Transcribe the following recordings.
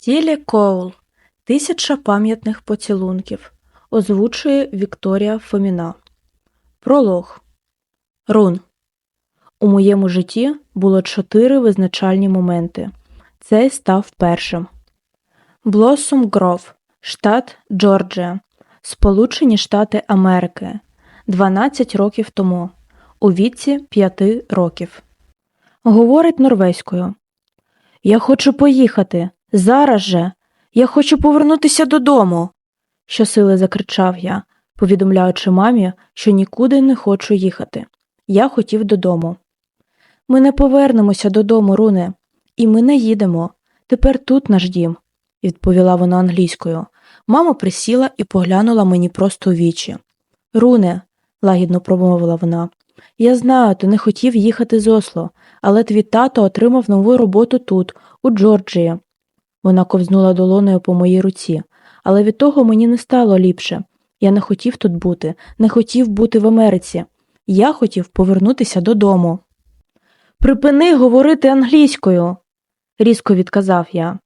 Тілі Коул Тисяча пам'ятних поцілунків. Озвучує Вікторія Фоміна. Пролог. Рун. У моєму житті було чотири визначальні моменти. Цей став першим. Блоссом Гров, штат Джорджія, Сполучені Штати Америки. 12 років тому. У віці 5 років. Говорить норвезькою. Я хочу поїхати. Зараз же. Я хочу повернутися додому. Щосили закричав я, повідомляючи мамі, що нікуди не хочу їхати. Я хотів додому. Ми не повернемося додому, Руне, і ми не їдемо. Тепер тут наш дім, відповіла вона англійською. Мама присіла і поглянула мені просто у вічі. Руне, лагідно промовила вона, я знаю, ти не хотів їхати з Осло, але твій тато отримав нову роботу тут, у Джорджії. Вона ковзнула долоною по моїй руці, але від того мені не стало ліпше. Я не хотів тут бути, не хотів бути в Америці. Я хотів повернутися додому. Припини говорити англійською, різко відказав я.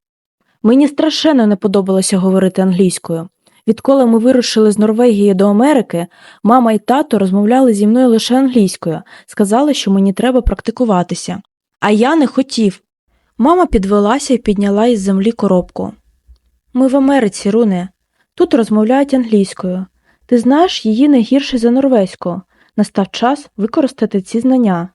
Мені страшенно не подобалося говорити англійською. Відколи ми вирушили з Норвегії до Америки, мама і тато розмовляли зі мною лише англійською, сказали, що мені треба практикуватися. А я не хотів. Мама підвелася і підняла із землі коробку. Ми в Америці, Руне. Тут розмовляють англійською. Ти знаєш її не гірше за норвезьку. Настав час використати ці знання.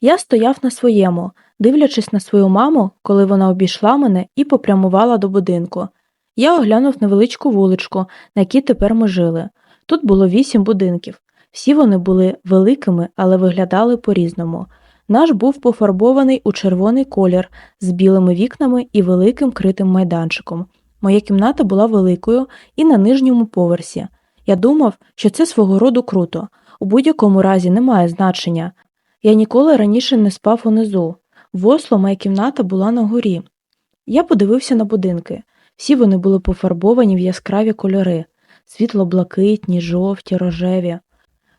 Я стояв на своєму, дивлячись на свою маму, коли вона обійшла мене і попрямувала до будинку. Я оглянув невеличку вуличку, на якій тепер ми жили. Тут було вісім будинків. Всі вони були великими, але виглядали по-різному. Наш був пофарбований у червоний колір з білими вікнами і великим критим майданчиком. Моя кімната була великою і на нижньому поверсі. Я думав, що це свого роду круто. У будь-якому разі немає значення. Я ніколи раніше не спав унизу. В Осло моя кімната була на горі. Я подивився на будинки. Всі вони були пофарбовані в яскраві кольори світло-блакитні, жовті, рожеві.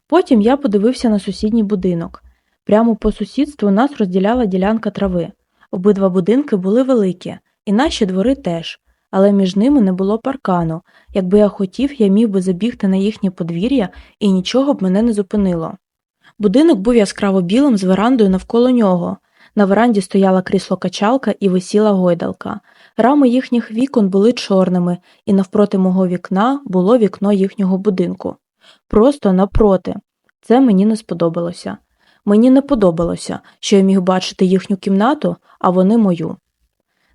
Потім я подивився на сусідній будинок. Прямо по сусідству нас розділяла ділянка трави. Обидва будинки були великі, і наші двори теж, але між ними не було паркану. Якби я хотів, я міг би забігти на їхнє подвір'я і нічого б мене не зупинило. Будинок був яскраво білим з верандою навколо нього. На веранді стояла крісло качалка і висіла гойдалка. Рами їхніх вікон були чорними, і навпроти мого вікна було вікно їхнього будинку. Просто напроти. Це мені не сподобалося. Мені не подобалося, що я міг бачити їхню кімнату, а вони мою.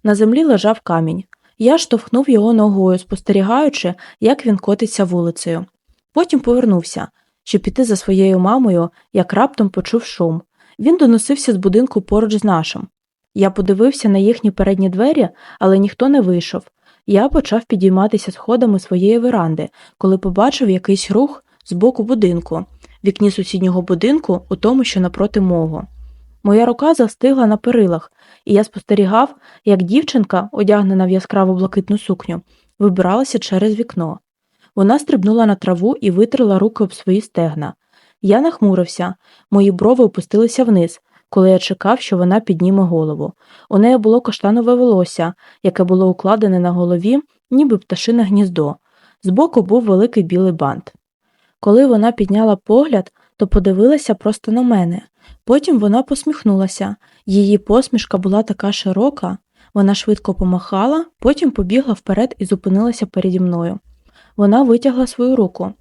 На землі лежав камінь. Я штовхнув його ногою, спостерігаючи, як він котиться вулицею. Потім повернувся, щоб піти за своєю мамою, як раптом почув шум. Він доносився з будинку поруч з нашим. Я подивився на їхні передні двері, але ніхто не вийшов. Я почав підійматися сходами своєї веранди, коли побачив якийсь рух з боку будинку, вікні сусіднього будинку, у тому, що напроти мого. Моя рука застигла на перилах, і я спостерігав, як дівчинка, одягнена в яскраву блакитну сукню, вибиралася через вікно. Вона стрибнула на траву і витерла руки об свої стегна. Я нахмурився, мої брови опустилися вниз, коли я чекав, що вона підніме голову. У неї було каштанове волосся, яке було укладене на голові, ніби пташине гніздо. Збоку був великий білий бант. Коли вона підняла погляд, то подивилася просто на мене. Потім вона посміхнулася. Її посмішка була така широка. Вона швидко помахала, потім побігла вперед і зупинилася переді мною. Вона витягла свою руку.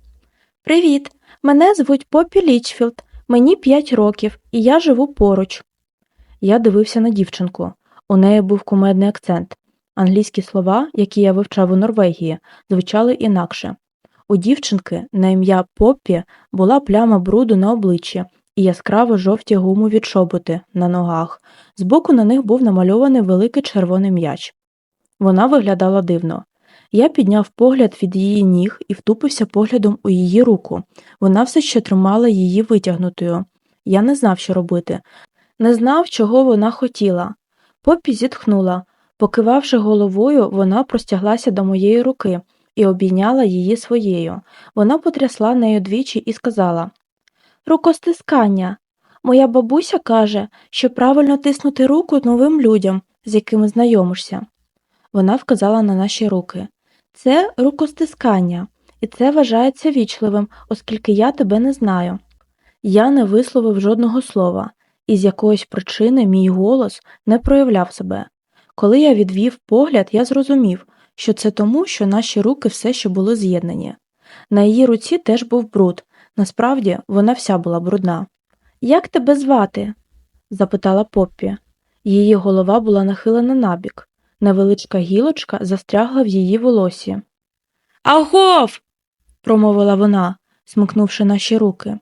Привіт, мене звуть Поппі Лічфілд, мені п'ять років, і я живу поруч. Я дивився на дівчинку. У неї був кумедний акцент. Англійські слова, які я вивчав у Норвегії, звучали інакше. У дівчинки на ім'я Поппі була пляма бруду на обличчі і яскраво жовті гумові чоботи на ногах. Збоку на них був намальований великий червоний м'яч. Вона виглядала дивно. Я підняв погляд від її ніг і втупився поглядом у її руку. Вона все ще тримала її витягнутою. Я не знав, що робити, не знав, чого вона хотіла. Поппі зітхнула. Покивавши головою, вона простяглася до моєї руки і обійняла її своєю. Вона потрясла нею двічі і сказала Рукостискання. Моя бабуся каже, що правильно тиснути руку новим людям, з якими знайомишся. Вона вказала на наші руки. Це рукостискання, і це вважається вічливим, оскільки я тебе не знаю. Я не висловив жодного слова, і з якоїсь причини мій голос не проявляв себе. Коли я відвів погляд, я зрозумів, що це тому, що наші руки все ще були з'єднані. На її руці теж був бруд, насправді вона вся була брудна. Як тебе звати? запитала Поппі. Її голова була нахилена набік. Невеличка гілочка застрягла в її волосі. Агов. промовила вона, смикнувши наші руки.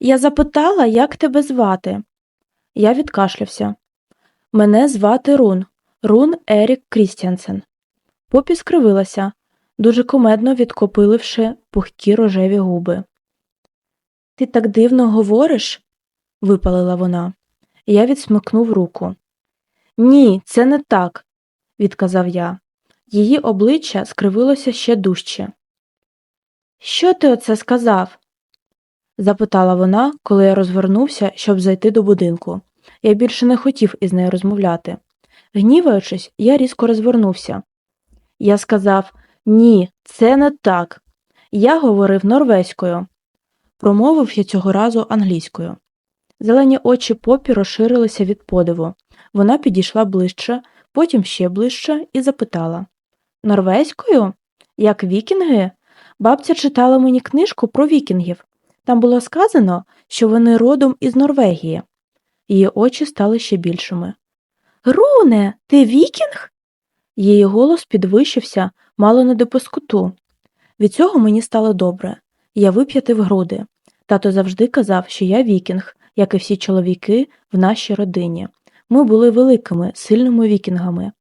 Я запитала, як тебе звати. Я відкашлявся. Мене звати Рун, Рун Ерік Крістіансен. Попі скривилася, дуже комедно відкопиливши пухкі рожеві губи. Ти так дивно говориш? випалила вона. Я відсмикнув руку. Ні, це не так, відказав я. Її обличчя скривилося ще дужче. Що ти оце сказав? запитала вона, коли я розвернувся, щоб зайти до будинку. Я більше не хотів із нею розмовляти. Гніваючись, я різко розвернувся. Я сказав ні, це не так. Я говорив норвезькою. Промовив я цього разу англійською. Зелені очі попі розширилися від подиву. Вона підійшла ближче, потім ще ближче і запитала Норвезькою? Як вікінги? Бабця читала мені книжку про вікінгів. Там було сказано, що вони родом із Норвегії. Її очі стали ще більшими. Груне, ти вікінг? Її голос підвищився мало не до пискуту. Від цього мені стало добре. Я вип'ятив груди. Тато завжди казав, що я вікінг, як і всі чоловіки в нашій родині. Ми були великими, сильними вікінгами.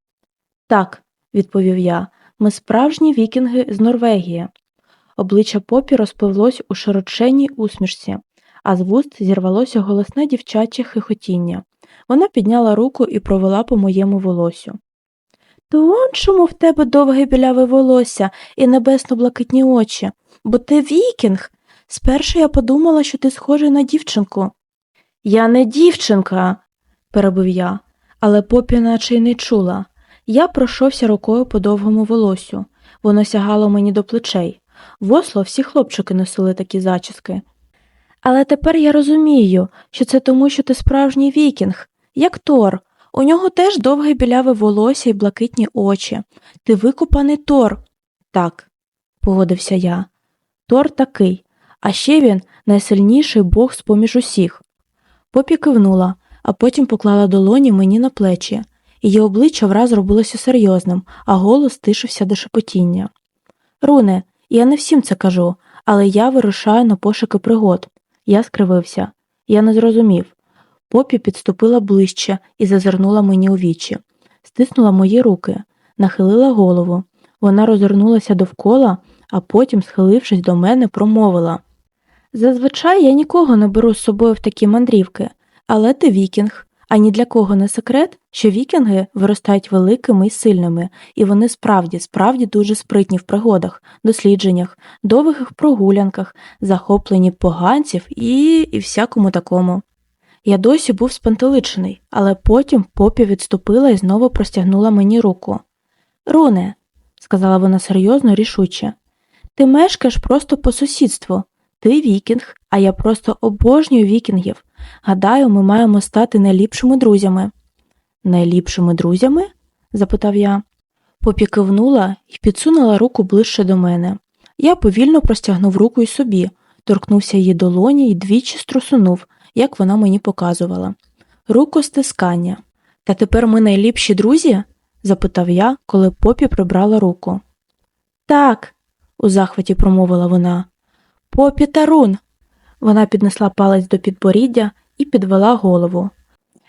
Так, відповів я, ми справжні вікінги з Норвегії. Обличчя попі розпливлось у широченній усмішці, а з вуст зірвалося голосне дівчаче хихотіння. Вона підняла руку і провела по моєму волосю. То он чому в тебе довге біляве волосся і небесно-блакитні очі, бо ти вікінг. Спершу я подумала, що ти схожий на дівчинку. Я не дівчинка, перебив я, але попі наче й не чула. Я пройшовся рукою по довгому волосю. Воно сягало мені до плечей. В Осло всі хлопчики носили такі зачіски. Але тепер я розумію, що це тому, що ти справжній вікінг, як Тор. У нього теж довге біляве волосся і блакитні очі. Ти викупаний Тор. Так, погодився я. Тор такий, а ще він найсильніший бог з поміж усіх. Попі кивнула, а потім поклала долоні мені на плечі. Її обличчя враз робилося серйозним, а голос тишився до шепотіння. Руне, я не всім це кажу, але я вирушаю на пошуки пригод. Я скривився. Я не зрозумів. Попі підступила ближче і зазирнула мені у вічі, стиснула мої руки, нахилила голову. Вона розвернулася довкола, а потім, схилившись до мене, промовила Зазвичай я нікого не беру з собою в такі мандрівки, але ти вікінг, а ні для кого не секрет, що вікінги виростають великими і сильними, і вони справді, справді дуже спритні в пригодах, дослідженнях, довгих прогулянках, захоплені поганців і, і всякому такому. Я досі був спантеличений, але потім попі відступила і знову простягнула мені руку. Руне, сказала вона серйозно рішуче, ти мешкаєш просто по сусідству. Ти вікінг, а я просто обожнюю вікінгів. Гадаю, ми маємо стати найліпшими друзями. Найліпшими друзями? запитав я. Попі кивнула і підсунула руку ближче до мене. Я повільно простягнув руку й собі, торкнувся її долоні і двічі струсунув, як вона мені показувала. Рукостискання. Та тепер ми найліпші друзі? запитав я, коли попі прибрала руку. Так, у захваті промовила вона. Попі Тарун. Вона піднесла палець до підборіддя і підвела голову.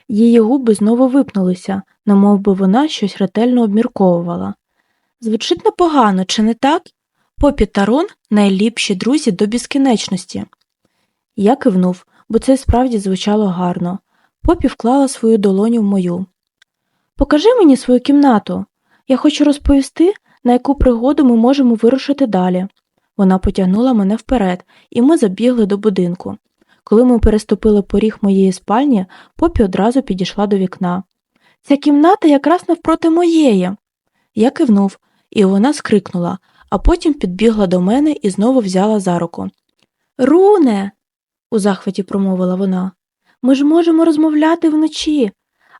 Її губи знову випнулися, немов би вона щось ретельно обмірковувала. Звучить непогано, чи не так? Попі Тарун найліпші друзі до безкінечності. Я кивнув, бо це справді звучало гарно. Попі вклала свою долоню в мою. Покажи мені свою кімнату. Я хочу розповісти, на яку пригоду ми можемо вирушити далі. Вона потягнула мене вперед, і ми забігли до будинку. Коли ми переступили поріг моєї спальні, попі одразу підійшла до вікна. Ця кімната якраз навпроти моєї. Я кивнув, і вона скрикнула, а потім підбігла до мене і знову взяла за руку. Руне. У захваті промовила вона. Ми ж можемо розмовляти вночі,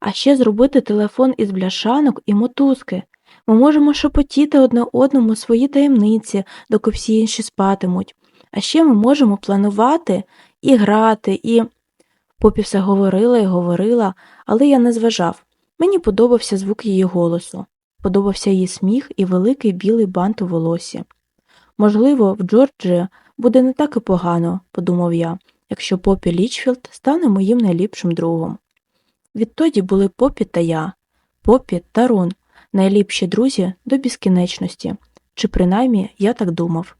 а ще зробити телефон із бляшанок і мотузки. Ми можемо шепотіти одне одному свої таємниці, доки всі інші спатимуть. А ще ми можемо планувати і грати, і. Попі все говорила і говорила, але я не зважав. Мені подобався звук її голосу, подобався її сміх і великий білий бант у волосі. Можливо, в Джорджії буде не так і погано, подумав я, якщо Попі Лічфілд стане моїм найліпшим другом. Відтоді були Попі та я, Попі та Рон, найліпші друзі до безкінечності, чи принаймні я так думав.